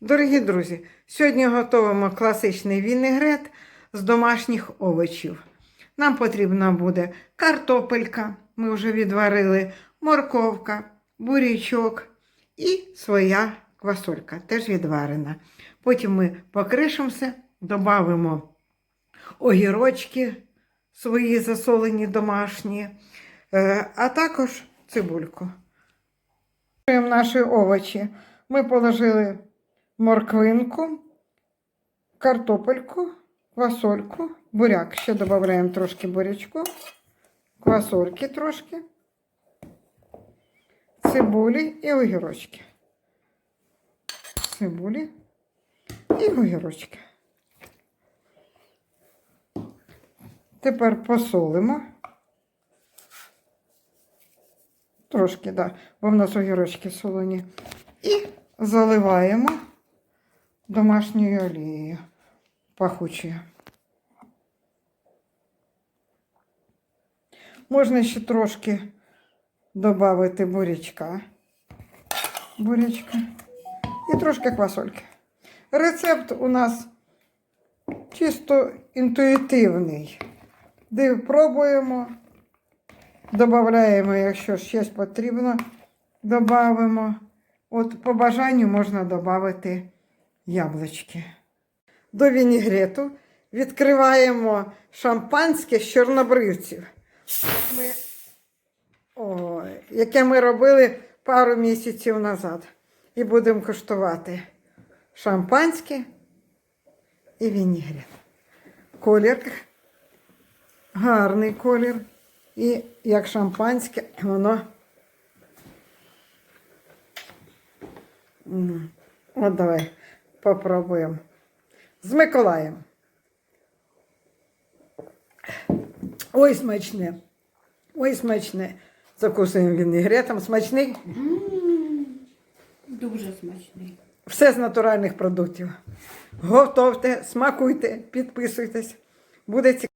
Дорогі друзі, сьогодні готуємо класичний вінегрет з домашніх овочів. Нам потрібна буде картопелька, ми вже відварили, морковка, бурячок і своя квасолька, теж відварена. Потім ми покришимося, додамо огірочки свої засолені домашні, е, а також цибульку. Наші овочі ми положили морквинку, картопельку, квасольку, буряк. Ще додаємо трошки бурячку, квасольки трошки, цибулі і огірочки. Цибулі і огірочки. Тепер посолимо. Трошки, да, бо в нас огірочки солоні. І заливаємо домашньою олією пахучою. Можна ще трошки додати бурячка. Бурячка. І трошки квасольки. Рецепт у нас чисто інтуїтивний. Де пробуємо, додаємо, якщо щось потрібно, додаємо. От по бажанню можна додати яблучки. До вінігрету відкриваємо шампанське з чорнобривців. Ми, ой, яке ми робили пару місяців назад. І будемо коштувати шампанське і вінігрет. Колір гарний колір. І як шампанське, воно. От давай попробуємо. З Миколаєм. Ой, смачне. Ой, смачне. Закусуємо вінігретом. Смачний. Дуже смачний. Все з натуральних продуктів. Готовте, смакуйте, підписуйтесь. Буде цікаво.